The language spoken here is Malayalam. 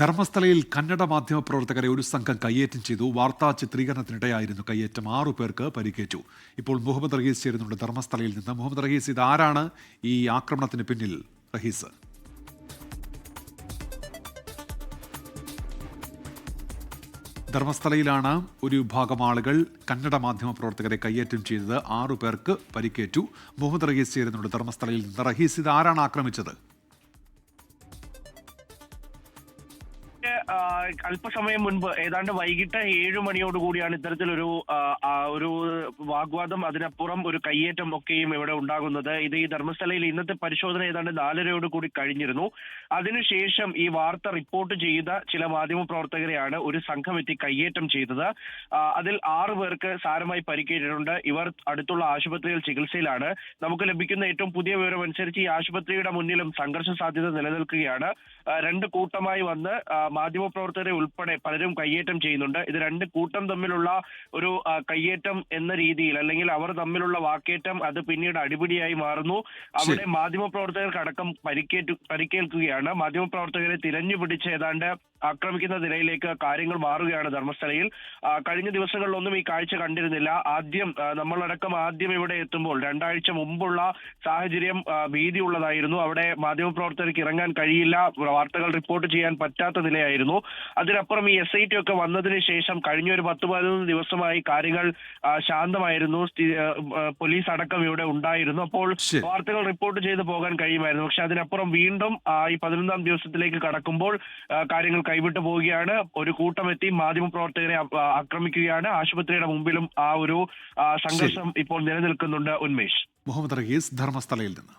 ധർമ്മസ്ഥലയിൽ കന്നഡ മാധ്യമ പ്രവർത്തകരെ ഒരു സംഘം കയ്യേറ്റം ചെയ്തു. വാർത്താ ചിത്രീകരണത്തിനിടെയായിരുന്നു കയ്യേറ്റം. ആറു പേർക്ക് പരിക്കേറ്റു. ഇപ്പോൾ മുഹമ്മദ് റഹീസ് ചേരുന്നുണ്ട് ധർമ്മസ്ഥലയിൽ നിന്ന്. മുഹമ്മദ് റഹീസ് ഇത് ആരാണ് ഈ ആക്രമണത്തിന് പിന്നിൽ? റഹീസ്. ധർമ്മസ്ഥലയിലാണ് ഒരു വിഭാഗം ആളുകൾ കന്നഡ മാധ്യമ പ്രവർത്തകരെ കയ്യേറ്റം ചെയ്തത്. ആറു പേർക്ക് പരിക്കേറ്റു. മുഹമ്മദ് റഹീസ് ചേരുന്നുണ്ട് ധർമ്മസ്ഥലയിൽ നിന്ന്. റഹീസ് ഇത് ആരാണ് ആക്രമിച്ചത്? അല്പസമയം മുൻപ് ഏതാണ്ട് വൈകിട്ട് ഏഴു മണിയോട് കൂടിയാണ് ഇത്തരത്തിലൊരു ഒരു വാഗ്വാദം അതിനപ്പുറം ഒരു കയ്യേറ്റം ഒക്കെയും ഇവിടെ ഉണ്ടാകുന്നത്. ഇത് ഈ ധർമ്മസ്ഥലയിൽ ഇന്നത്തെ പരിശോധന ഏതാണ്ട് നാലരയോട് കൂടി കഴിഞ്ഞിരുന്നു. അതിനുശേഷം ഈ വാർത്ത റിപ്പോർട്ട് ചെയ്ത ചില മാധ്യമപ്രവർത്തകരെയാണ് ഒരു സംഘം എത്തി കയ്യേറ്റം ചെയ്തത്. അതിൽ ആറു പേർക്ക് സാരമായി പരിക്കേറ്റിട്ടുണ്ട്. ഇവർ അടുത്തുള്ള ആശുപത്രിയിൽ ചികിത്സയിലാണ്. നമുക്ക് ലഭിക്കുന്ന ഏറ്റവും പുതിയ വിവരമനുസരിച്ച് ഈ ആശുപത്രിയുടെ മുന്നിലും സംഘർഷ സാധ്യത നിലനിൽക്കുകയാണ്. രണ്ട് കൂട്ടമായി വന്ന് മാധ്യമപ്രവർത്തകരെ ഉൾപ്പെടെ പലരും കയ്യേറ്റം ചെയ്യുന്നുണ്ട്. ഇത് രണ്ട് കൂട്ടം തമ്മിലുള്ള ഒരു കയ്യേറ്റം എന്ന രീതിയിൽ അല്ലെങ്കിൽ അവർ തമ്മിലുള്ള വാക്കേറ്റം അത് പിന്നീട് അടിപിടിയായി മാറുന്നു. അവിടെ മാധ്യമപ്രവർത്തകർക്കടക്കം പരിക്കേറ്റു പരിക്കേൽക്കുകയാണ്. മാധ്യമപ്രവർത്തകരെ തിരഞ്ഞു പിടിച്ച് ഏതാണ്ട് ആക്രമിക്കുന്ന നിലയിലേക്ക് കാര്യങ്ങൾ മാറുകയാണ് ധർമ്മസ്ഥലയിൽ. കഴിഞ്ഞ ദിവസങ്ങളിലൊന്നും ഈ കാഴ്ച കണ്ടിരുന്നില്ല. ആദ്യം നമ്മളടക്കം ആദ്യം ഇവിടെ എത്തുമ്പോൾ രണ്ടാഴ്ച മുമ്പുള്ള സാഹചര്യം ഭീതിയുള്ളതായിരുന്നു. അവിടെ മാധ്യമപ്രവർത്തകർക്ക് ഇറങ്ങാൻ കഴിയില്ല. വാർത്തകൾ റിപ്പോർട്ട് ചെയ്യാൻ പറ്റാത്ത നിലയായിരുന്നു. അതിനപ്പുറം ഈ എസ് ഐ ടി ഒക്കെ വന്നതിന് ശേഷം കഴിഞ്ഞ ഒരു പത്ത് പതിനൊന്ന് ദിവസമായി കാര്യങ്ങൾ ശാന്തമായിരുന്നു. പോലീസ് അടക്കം ഇവിടെ ഉണ്ടായിരുന്നു. അപ്പോൾ വാർത്തകൾ റിപ്പോർട്ട് ചെയ്ത് പോകാൻ കഴിയുമായിരുന്നു. പക്ഷെ അതിനപ്പുറം വീണ്ടും ഈ പതിനൊന്നാം ദിവസത്തിലേക്ക് കടക്കുമ്പോൾ കാര്യങ്ങൾ കൈവിട്ടു പോവുകയാണ്. ഒരു കൂട്ടം എത്തി മാധ്യമപ്രവർത്തകരെ ആക്രമിക്കുകയാണ്. ആശുപത്രിയുടെ മുമ്പിലും ആ ഒരു സംഘർഷം ഇപ്പോൾ നിലനിൽക്കുന്നുണ്ട് ഉന്മേഷ്. മുഹമ്മദ് റഹീസ് ധർമ്മസ്ഥലയിൽ നിന്ന്.